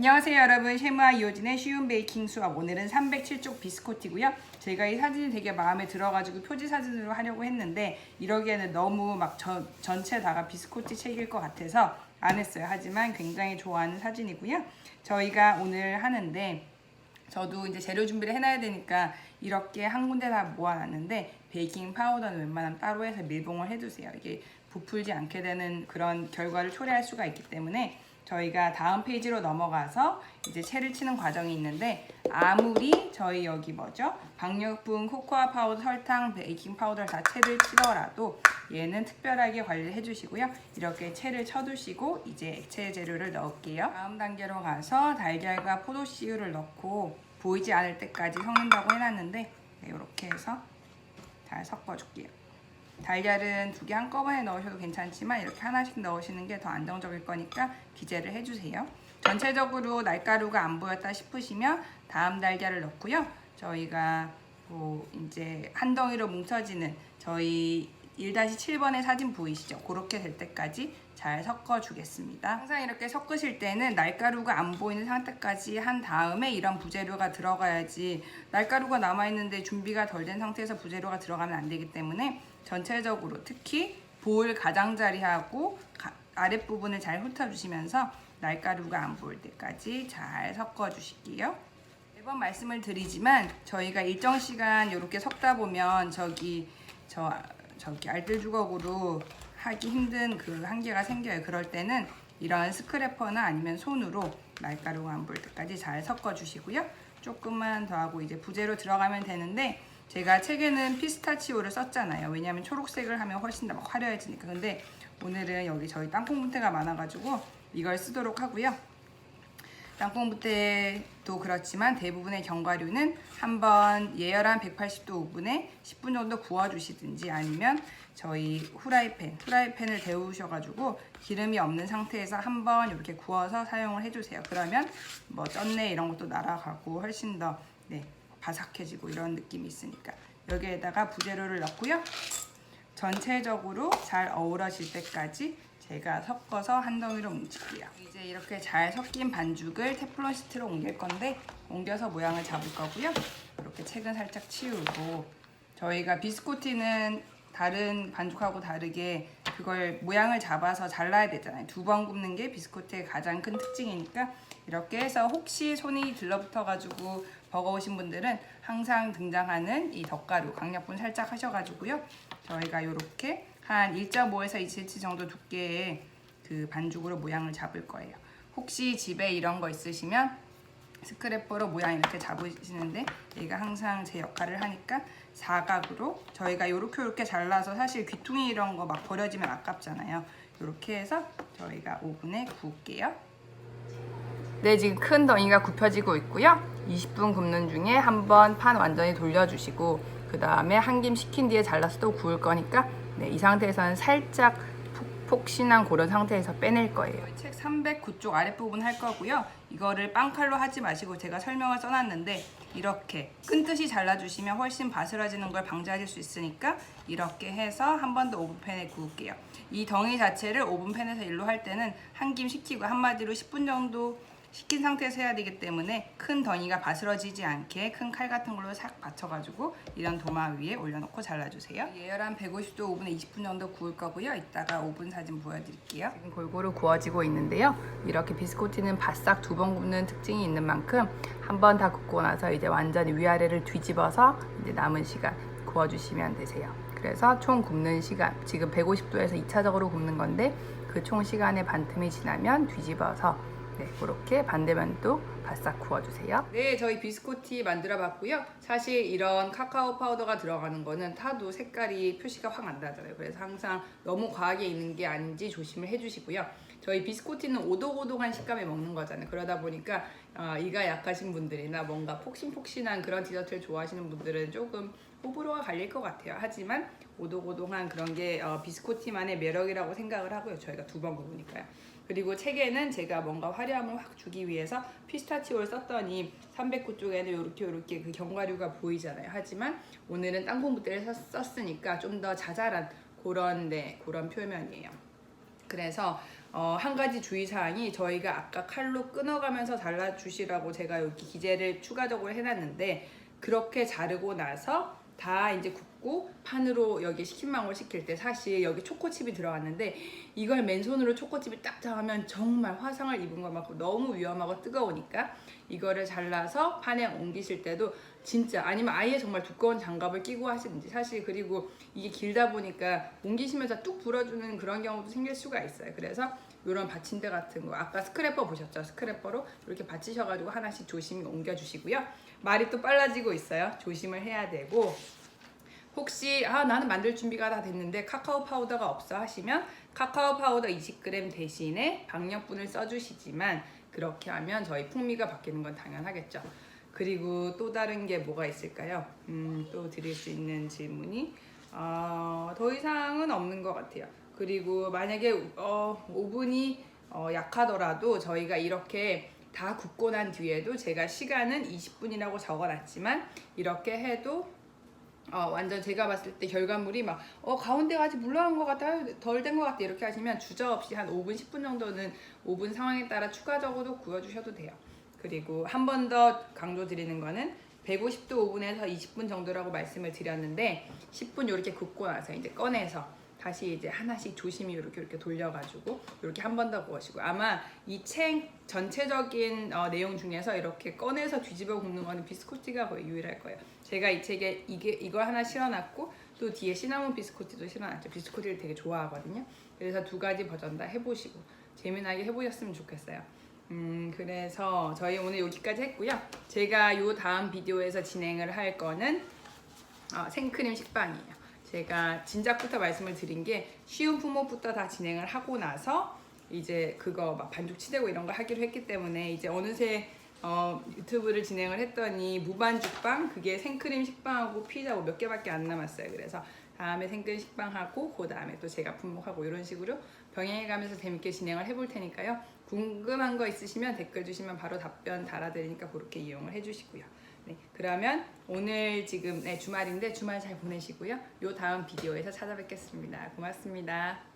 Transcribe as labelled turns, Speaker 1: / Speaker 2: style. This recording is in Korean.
Speaker 1: 안녕하세요 여러분. 쉐무아 이호진의 쉬운 베이킹 수업. 오늘은 307쪽 비스코트고요. 제가 이 사진이 되게 마음에 들어가지고 표지 사진으로 하려고 했는데 이러기에는 너무 막 전, 전체 다가 비스코트 책일 것 같아서 안 했어요. 하지만 굉장히 좋아하는 사진이고요. 저희가 오늘 하는데 저도 이제 재료 준비를 해놔야 되니까 이렇게 한 군데 다 모아놨는데 베이킹 파우더는 웬만하면 따로 해서 밀봉을 해두세요. 이게 부풀지 않게 되는 그런 결과를 초래할 수가 있기 때문에 저희가 다음 페이지로 넘어가서 이제 채를 치는 과정이 있는데 아무리 저희 여기 뭐죠? 박력분, 코코아 파우더, 설탕, 베이킹 파우더를 다 채를 치더라도 얘는 특별하게 관리를 해주시고요. 이렇게 채를 쳐두시고 이제 액체 재료를 넣을게요. 다음 단계로 가서 달걀과 포도씨유를 넣고 보이지 않을 때까지 섞는다고 해놨는데 네, 이렇게 해서 잘 섞어줄게요. 달걀은 두 개 한꺼번에 넣으셔도 괜찮지만 이렇게 하나씩 넣으시는 게 더 안정적일 거니까 기재를 해주세요. 전체적으로 날가루가 안 보였다 싶으시면 다음 달걀을 넣고요. 저희가 뭐 이제 한 덩이로 뭉쳐지는 저희 1-7번의 사진 보이시죠? 그렇게 될 때까지 잘 섞어주겠습니다. 항상 이렇게 섞으실 때는 날가루가 안 보이는 상태까지 한 다음에 이런 부재료가 들어가야지 날가루가 남아있는데 준비가 덜 된 상태에서 부재료가 들어가면 안 되기 때문에 전체적으로 특히 볼 가장자리하고 가- 아랫부분을 잘 훑어주시면서 날가루가 안 보일 때까지 잘 섞어주실게요. 매번 말씀을 드리지만 저희가 일정 시간 이렇게 섞다 보면 저기 저 저기 알뜰 주걱으로 하기 힘든 그 한계가 생겨요. 그럴 때는 이런 스크래퍼나 아니면 손으로 날가루가 안 보일 때까지 잘 섞어 주시고요. 조금만 더 하고 이제 부재로 들어가면 되는데 제가 책에는 피스타치오를 썼잖아요. 왜냐하면 초록색을 하면 훨씬 더막 화려해지니까. 근데 오늘은 여기 저희 땅콩 문태가 많아가지고 이걸 쓰도록 하고요. 땅콩부테도 그렇지만 대부분의 견과류는 한번 예열한 180도 오븐에 10분 정도 구워주시든지 아니면 저희 후라이팬, 후라이팬을 데우셔가지고 기름이 없는 상태에서 한번 이렇게 구워서 사용을 해주세요. 그러면 뭐 쩐내 이런 것도 날아가고 훨씬 더 네, 바삭해지고 이런 느낌이 있으니까 여기에다가 부재료를 넣고요. 전체적으로 잘 어우러질 때까지 제가 섞어서 한 덩이로 뭉칠게요. 이제 이렇게 잘 섞인 반죽을 테플론 시트로 옮길 건데 옮겨서 모양을 잡을 거고요. 이렇게 책은 살짝 치우고 저희가 비스코티는 다른 반죽하고 다르게 그걸 모양을 잡아서 잘라야 되잖아요. 두 번 굽는 게 비스코트의 가장 큰 특징이니까 이렇게 해서 혹시 손이 들러붙어가지고 버거우신 분들은 항상 등장하는 이 덧가루 강력분 살짝 하셔가지고요. 저희가 이렇게 한 1.5에서 2cm 정도 두께의 그 반죽으로 모양을 잡을 거예요. 혹시 집에 이런 거 있으시면 스크래퍼로 모양 이렇게 잡으시는데 얘가 항상 제 역할을 하니까 사각으로 저희가 요렇게 요렇게 잘라서 사실 귀퉁이 이런 거 막 버려지면 아깝잖아요. 요렇게 해서 저희가 오븐에 구울게요. 네, 지금 큰 덩이가 굽혀지고 있고요. 20분 굽는 중에 한번 판 완전히 돌려주시고 그 다음에 한 김 식힌 뒤에 잘라서 또 구울 거니까 네, 이 상태에서는 살짝 폭- 폭신한 그런 상태에서 빼낼 거예요. 책 309쪽 아랫부분 할 거고요. 이거를 빵칼로 하지 마시고 제가 설명을 써놨는데 이렇게 끈듯이 잘라주시면 훨씬 바스러지는 걸 방지하실 수 있으니까 이렇게 해서 한 번 더 오븐팬에 구울게요. 이 덩이 자체를 오븐팬에서 일로 할 때는 한 김 식히고 한마디로 10분 정도 식힌 상태에서 해야 되기 때문에 큰 덩이가 바스러지지 않게 큰 칼 같은 걸로 싹 받쳐가지고 이런 도마 위에 올려놓고 잘라주세요. 예열한 150도 오븐에 20분 정도 구울 거고요. 이따가 오븐 사진 보여드릴게요. 지금 골고루 구워지고 있는데요. 이렇게 비스코티는 바싹 두 번 굽는 특징이 있는 만큼 한 번 다 굽고 나서 이제 완전히 위아래를 뒤집어서 이제 남은 시간 구워주시면 되세요. 그래서 총 굽는 시간 지금 150도에서 2차적으로 굽는 건데 그 총 시간의 반틈이 지나면 뒤집어서 네, 그렇게 반대면도 바싹 구워주세요. 네, 저희 비스코티 만들어 봤고요. 사실 이런 카카오 파우더가 들어가는 거는 타도 색깔이 표시가 확 안 나잖아요. 그래서 항상 너무 과하게 있는 게 아닌지 조심을 해주시고요. 저희 비스코티는 오독오독한 식감에 먹는 거잖아요. 그러다 보니까 어, 이가 약하신 분들이나 뭔가 폭신폭신한 그런 디저트를 좋아하시는 분들은 조금 호불호가 갈릴 것 같아요. 하지만 오독오독한 그런 게 어, 비스코티만의 매력이라고 생각을 하고요. 저희가 두번 먹으니까요. 그리고 책에는 제가 뭔가 화려함을 확 주기 위해서 피스타치오를 썼더니 309 쪽에는 이렇게 이렇게 그 견과류가 보이잖아요. 하지만 오늘은 땅콩부대를 썼으니까 좀 더 자잘한 그런 네 그런 표면이에요. 그래서 어, 한 가지 주의사항이 저희가 아까 칼로 끊어가면서 잘라주시라고 제가 여기 기재를 추가적으로 해놨는데 그렇게 자르고 나서 다 이제 굽고 판으로 여기 식힌망울 시킬 때 사실 여기 초코칩이 들어갔는데 이걸 맨손으로 초코칩이 딱 잡으면 정말 화상을 입은 것 같고 너무 위험하고 뜨거우니까 이거를 잘라서 판에 옮기실 때도 진짜 아니면 아예 정말 두꺼운 장갑을 끼고 하시든지 사실 그리고 이게 길다 보니까 옮기시면서 뚝 불어주는 그런 경우도 생길 수가 있어요. 그래서 이런 받침대 같은 거 아까 스크래퍼 보셨죠? 스크래퍼로 이렇게 받치셔가지고 하나씩 조심히 옮겨주시고요. 말이 또 빨라지고 있어요. 조심을 해야 되고 혹시 아 나는 만들 준비가 다 됐는데 카카오 파우더가 없어 하시면 카카오 파우더 20g 대신에 박력분을 써주시지만 그렇게 하면 저희 풍미가 바뀌는 건 당연하겠죠. 그리고 또 다른 게 뭐가 있을까요? 음, 또 드릴 수 있는 질문이 어, 더 이상은 없는 것 같아요. 그리고 만약에 어, 오븐이 어, 약하더라도 저희가 이렇게 다 굽고 난 뒤에도 제가 시간은 20분이라고 적어놨지만 이렇게 해도 어, 완전 제가 봤을 때 결과물이 막 어, 가운데가 아직 물러간 것 같아 덜 된 것 같아. 이렇게 하시면 주저없이 한 5분 10분 정도는 오븐 상황에 따라 추가적으로 구워주셔도 돼요. 그리고 한 번 더 강조 드리는 거는 150도 오븐에서 20분 정도라고 말씀을 드렸는데 10분 이렇게 굽고 나서 이제 꺼내서 다시 이제 하나씩 조심히 이렇게 이렇게 돌려가지고 이렇게 한 번 더 구우시고 아마 이 책 전체적인 어, 내용 중에서 이렇게 꺼내서 뒤집어 굽는 거는 비스코티가 거의 유일할 거예요. 제가 이 책에 이게 이걸 하나 실어놨고 또 뒤에 시나몬 비스코티도 실어놨죠. 비스코티를 되게 좋아하거든요. 그래서 두 가지 버전 다 해보시고 재미나게 해보셨으면 좋겠어요. 음 그래서 저희 오늘 여기까지 했고요. 제가 요 다음 비디오에서 진행을 할 거는 어, 생크림 식빵이에요. 제가 진작부터 말씀을 드린 게 쉬운 품목부터 다 진행을 하고 나서 이제 그거 막 반죽 치대고 이런 거 하기로 했기 때문에 이제 어느새 어, 유튜브를 진행을 했더니 무반죽빵 그게 생크림 식빵하고 피자 뭐몇 개밖에 안 남았어요. 그래서 다음에 생크림 식빵하고 그 다음에 또 제가 품목하고 이런 식으로 병행해가면서 재밌게 진행을 해볼 테니까요. 궁금한 거 있으시면 댓글 주시면 바로 답변 달아드리니까 그렇게 이용을 해주시고요. 네, 그러면 오늘 지금 네, 주말인데 주말 잘 보내시고요. 요 다음 비디오에서 찾아뵙겠습니다. 고맙습니다.